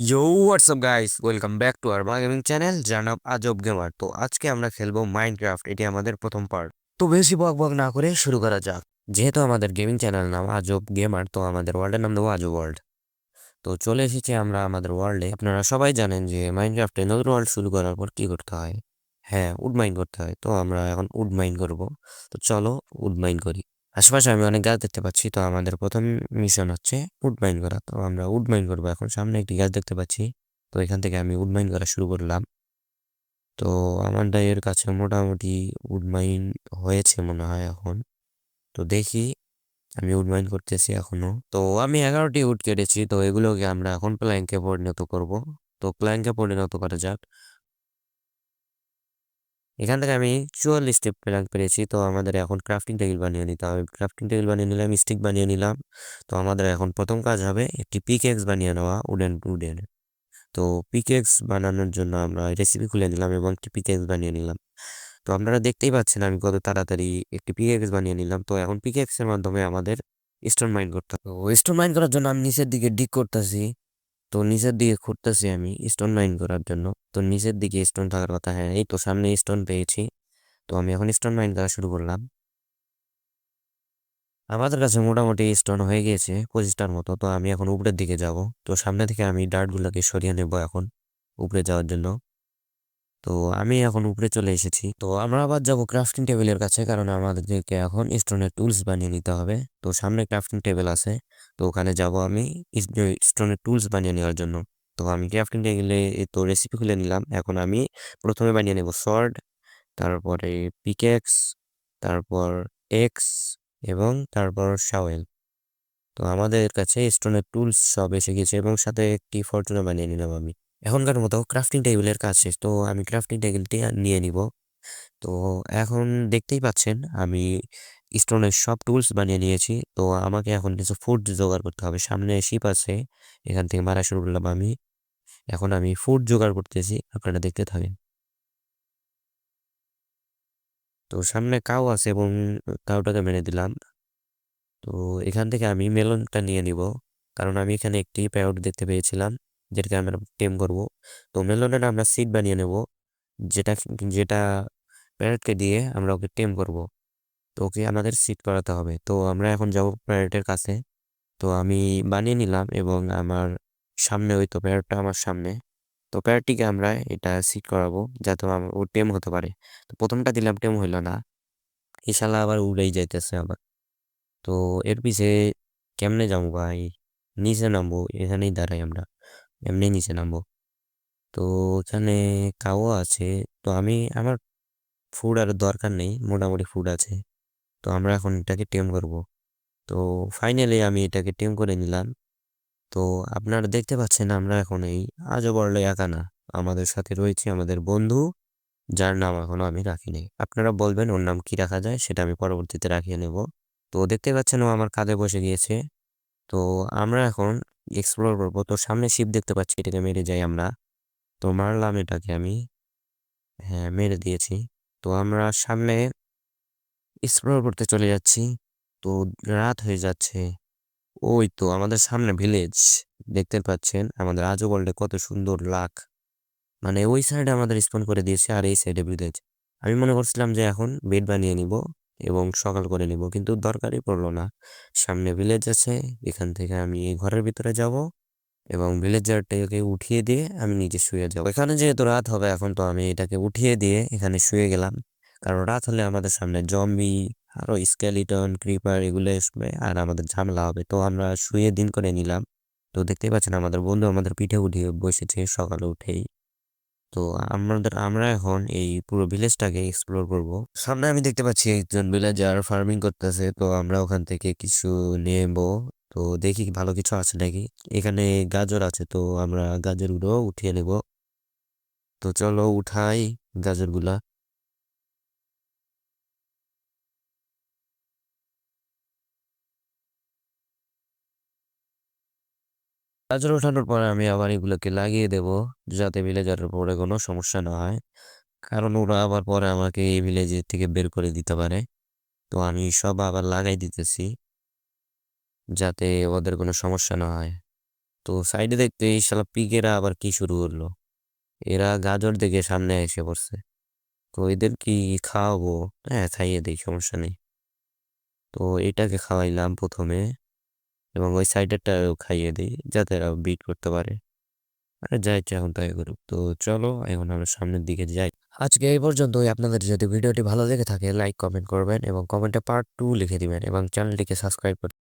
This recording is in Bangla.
Yo what's up guys welcome back to our gaming channel জানাব আজব গেমার তো আজকে আমরা খেলব মাইনক্রাফট এটি আমাদের প্রথম পার্ট তো বেশি বক বক না করে শুরু করা যাক। যেহেতু আমাদের গেমিং চ্যানেল নাম আজব গেমার তো আমাদের ওয়ার্ল্ডের নাম দেবো আজব ওয়ার্ল্ড তো চলে এসেছি আমরা আমাদের ওয়ার্ল্ডে আপনারা সবাই জানেন যে মাইনক্রাফটে নতুন ওয়ার্ল্ড শুরু করার পর কি করতে হয়? হ্যাঁ উড মাইন করতে হয়। তো আমরা এখন উড মাইন করব। তো চলো উড মাইন করি। আশেপাশে আমি অনেক গাছ দেখতে পাচ্ছি। তো আমাদের প্রথম মিশন হচ্ছে উড মাইন করা। তো আমরা উড মাইন করব। এখন সামনে একটি গাছ দেখতে পাচ্ছি। তো এখান থেকে আমি উড মাইন করা শুরু করলাম। তো আমার এর কাছে মোটামুটি উড মাইন হয়েছে মনে হয় এখন। তো দেখি, আমি উড মাইন করতেছি এখনও। তো আমি এগারোটি উড কেটেছি। তো এগুলোকে আমরা এখন প্ল্যাঙ্কে পরিণত করব। তো প্ল্যাঙ্কে পরিণত করা যাক। এখান থেকে আমি চুয়াল্লিশটি প্ল্যাঙ্ক পেরেছি। তো আমাদের এখন ক্রাফটিং টেবিল বানিয়ে নিতে হবে। ক্রাফটিং টেবিল বানিয়ে নিলাম স্টিক বানিয়ে নিলাম। তো আমাদের এখন প্রথম কাজ হবে একটি পিকেক্স বানিয়ে নেওয়া উডেন উডেন তো পিকেক্স বানানোর জন্য আমরা রেসিপি খুলে নিলাম এবং একটি পিকেক্স বানিয়ে নিলাম। তো আপনারা দেখতেই পাচ্ছেন আমি কত তাড়াতাড়ি একটি পিকেক্স বানিয়ে নিলাম। তো এখন পিকেক্সের মাধ্যমে আমাদের স্টোন মাইন করতে হবে। স্টোন মাইন করার জন্য আমি নিচের দিকে ডিক করতেছি। তো নিচের দিকে খুঁড়তেছি আমি স্টোন মাইন করার জন্য। তো নিচের দিকে স্টোন থাকার কথা হ্যাঁ এই তো সামনে স্টোন পেয়েছি। তো আমি এখন স্টোন মাইন করা শুরু করলাম। আমাদের কাছে মোটামুটি স্টোন হয়ে গিয়েছে পঁচিশটার মতো। তো আমি এখন উপরের দিকে যাব। তো সামনে থেকে আমি ডার্টগুলোকে সরিয়ে নেব এখন উপরে যাওয়ার জন্য। তো আমি এখন উপরে চলে এসেছি। তো আমরা আবার যাব ক্রাফটিং টেবিলের কাছে, কারণ আমাদেরকে এখন স্টোনের টুলস বানিয়ে নিতে হবে। তো সামনে ক্রাফটিং টেবিল আছে। তো ওখানে যাব আমি স্টোনের টুলস বানিয়ে নেওয়ার জন্য। তো আমি ক্রাফটিং টেবিলে তো রেসিপি খুলে নিলাম। এখন আমি প্রথমে বানিয়ে নেব সর্ড তারপরে পিকেক্স তারপর এক্স এবং তারপর শাওয়েল তো আমাদের কাছে স্টোনের টুলস সব এসে গেছে এবং সাথে একটি ফরচুনা বানিয়ে নিলাম আমি। এখনকার মতো ক্রাফটিং টেবিলের কাজ শেষ। তো আমি ক্রাফটিং টেবিলটি নিয়ে নিব। তো এখন দেখতেই পাচ্ছেন আমি স্টোনের সব টুলস বানিয়ে নিয়েছি। তো আমাকে এখন কিছু ফুড জোগাড় করতে হবে। সামনে শিপ আছে, এখান থেকে মারা শুরু করলাম আমি। এখন আমি ফুড জোগাড় করতেছি। আপনারা দেখতে থাকেন। তো সামনে কাউ আছে এবং কাউটাকে মেরে দিলাম। তো এখান থেকে আমি মেলনটা নিয়ে নিব। কারণ আমি এখানে একটি প্যারট দেখতে পেয়েছিলাম, যেটাকে আমরা টেম করব। তো মেলনের আমরা সিট বানিয়ে নেব। যেটা যেটা প্যারটকে দিয়ে আমরা ওকে টেম করব। তো ওকে আমাদের সিট করাতে হবে। তো আমরা এখন যাব প্যারটের কাছে। তো আমি বানিয়ে নিলাম এবং আমার সামনে ওই তো প্যারটটা আমার সামনে। তো প্যারটটিকে আমরা এটা সিট করাবো যাতে আমার ও টেম হতে পারে। তো প্রথমটা দিলাম টেম হইল না। ইশালা আবার উড়েই যাইতেছে আবার। তো এর পিছে কেমনে যাব ভাই? নিচে নামবো, এখানেই দাঁড়াই আমরা। এমনি নিচে নামবো। তো এখানে কাও আছে। তো আমি, আমার ফুড আর দরকার নেই। মোটামুটি ফুড আছে। তো আমরা এখন এটাকে টেম করব। তো ফাইনালি আমি এটাকে টেম করে নিলাম। তো আপনারা দেখতে পাচ্ছেন আমরা এখন এই আজও বড়লে একা না আমাদের সাথে রয়েছে আমাদের বন্ধু, যার নাম এখনও আমি রাখিনি আপনারা বলবেন ওর নাম কি রাখা যায় সেটা আমি পরবর্তীতে রাখিয়ে নেব। তো দেখতে পাচ্ছেন ও আমার কাঁধে বসে গিয়েছে। তো আমরা এখন এক্সপ্লোর করব। তো সামনে শিপ দেখতে পাচ্ছি, এটাকে মেরে যাই আমরা। তো মারলাম এটাকে আমি। হ্যাঁ মেরে দিয়েছি। তো আমরা সামনে এক্সপ্লোর করতে চলে যাচ্ছি। তো রাত হয়ে যাচ্ছে। ওই তো আমাদের সামনে ভিলেজ দেখতে পাচ্ছেন? আমাদের আজও ওয়ার্ল্ডে কত সুন্দর লাখ মানে ওই সাইডে আমাদের স্পন করে দিয়েছে আর এই সাইডে ভিলেজ আমি মনে করছিলাম যে এখন বেড বানিয়ে নিব এবং সকাল করে নিব, কিন্তু দরকারই পড়ল না। সামনে ভিলেজ আছে, এখান থেকে আমি এই ঘরের ভিতরে যাব এবং ভিলেজারটাকে উঠিয়ে দিয়ে আমি নিজে শুয়ে যাব। এখানে যেহেতু রাত হবে, এখন তো আমি এটাকে উঠিয়ে দিয়ে এখানে শুয়ে গেলাম। কারণ রাত হলে আমাদের সামনে জম্বি, আরও স্কেলিটন ক্রিপার এগুলো আসবে আর আমাদের ঝামেলা হবে। তো আমরা শুয়ে দিন করে নিলাম। তো দেখতেই পাচ্ছেন আমাদের বন্ধু আমাদের পিঠে উঠিয়ে বসেছে সকালে উঠেই। তো আমাদের, আমরা এখন এই পুরো ভিলেজটাকে এক্সপ্লোর করব। সামনে আমি দেখতে পাচ্ছি একজন ভিলেজার ফার্মিং করতেছে। তো আমরা ওখান থেকে কিছু নেব। তো দেখি ভালো কিছু আছে নাকি। এখানে গাজর আছে, তো আমরা গাজরগুলো উঠিয়ে নেব। তো চলো উঠাই গাজরগুলা। গাজর ওঠানোর পরে আমি আবার এগুলোকে লাগিয়ে দেব, যাতে ভিলেজারের পরে কোনো সমস্যা না হয়। কারণ ওরা আবার পরে আমাকে এই ভিলেজের থেকে বের করে দিতে পারে। তো আমি সব আবার লাগাই দিতেছি, যাতে ওদের কোনো সমস্যা না হয়। তো সাইডে দেখতে এই শালা পিকেরা আবার কি শুরু করল? এরা গাজর দেখে সামনে এসে পড়ছে। তো এদের কি খাওয়াবো? হ্যাঁ খাইয়ে দিই, সমস্যা নেই। তো এটাকে খাওয়াইলাম প্রথমে। এবং ওই সাইডেরটাও খাইয়ে দিই যাতে এরা বিট করতে পারে। আর যাই এখন তাই করুক। তো চলো, এখন আমরা সামনের দিকে যাই। আজকে এই পর্যন্তই। আপনাদের যদি ভিডিওটি ভালো লেগে থাকে লাইক কমেন্ট করবেন এবং কমেন্টে পার্ট টু লিখে দিবেন এবং চ্যানেলটিকে সাবস্ক্রাইব করতে